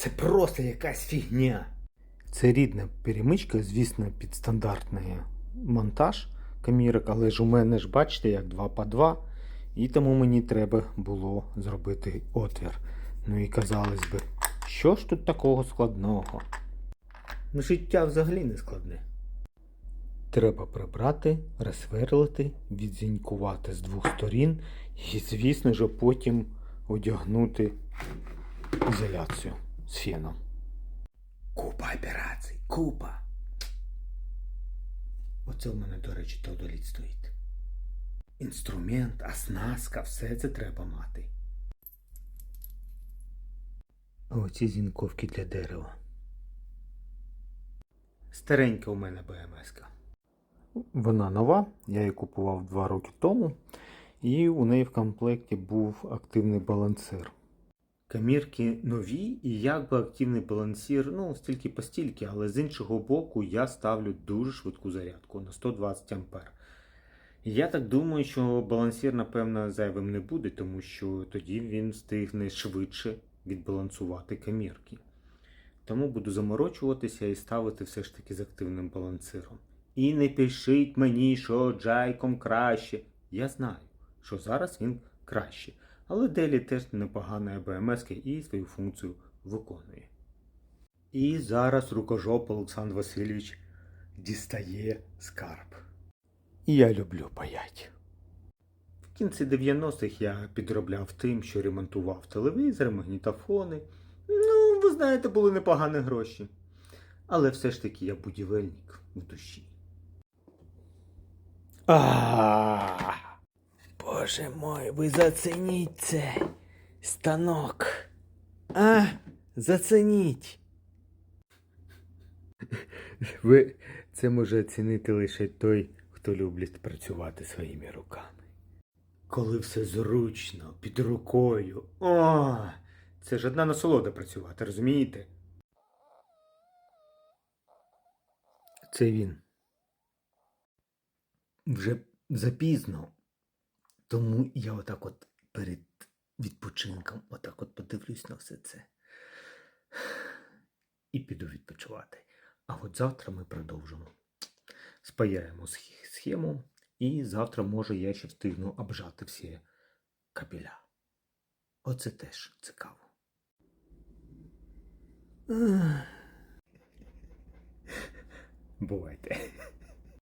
Це просто якась фігня. Це рідна перемичка, звісно, під стандартний монтаж камірок, але ж у мене ж бачите, як 2 по 2, і тому мені треба було зробити отвір. Ну і казалось би, що ж тут такого складного? Ну, життя взагалі не складне. Треба прибрати, розсверлити, відзінькувати з двох сторін і, звісно ж, потім одягнути ізоляцію з феном. Купа операцій, купа. Оце в мене, до речі, теодоліт стоїть. Інструмент, оснастка, все це треба мати. А оці зінковки для дерева. Старенька у мене БМС-ка. Вона нова, я її купував два роки тому, і у неї в комплекті був активний балансир. Камірки нові, і якби активний балансір, ну, стільки по стільки, але з іншого боку я ставлю дуже швидку зарядку на 120 А. Я так думаю, що балансір, напевно, зайвим не буде, тому що тоді він встигне швидше відбалансувати камірки. Тому буду заморочуватися і ставити все ж таки з активним балансиром. І не пишіть мені, що джайком краще. Я знаю, що зараз він краще. Але Делі теж непогана БМС і свою функцію виконує. І зараз рукожоп Олександр Васильович дістає скарб. І я люблю паять. В кінці 90-х я підробляв тим, що ремонтував телевізори, магнітофони. Ну, ви знаєте, були непогані гроші. Але все ж таки я будівельник в душі. А. Боже мой, ви зацініть цей станок. А, зацініть. Ви це може оцінити лише той, хто любить працювати своїми руками. Коли все зручно, під рукою. О, це ж одна насолода працювати, розумієте? Це він. Вже запізно. Тому я отак от перед відпочинком отак от подивлюсь на все це. І піду відпочивати. А от завтра ми продовжимо. Спаяємо схему, і завтра, може, я ще встигну обжати всі капіля. Оце теж цікаво. Бувайте.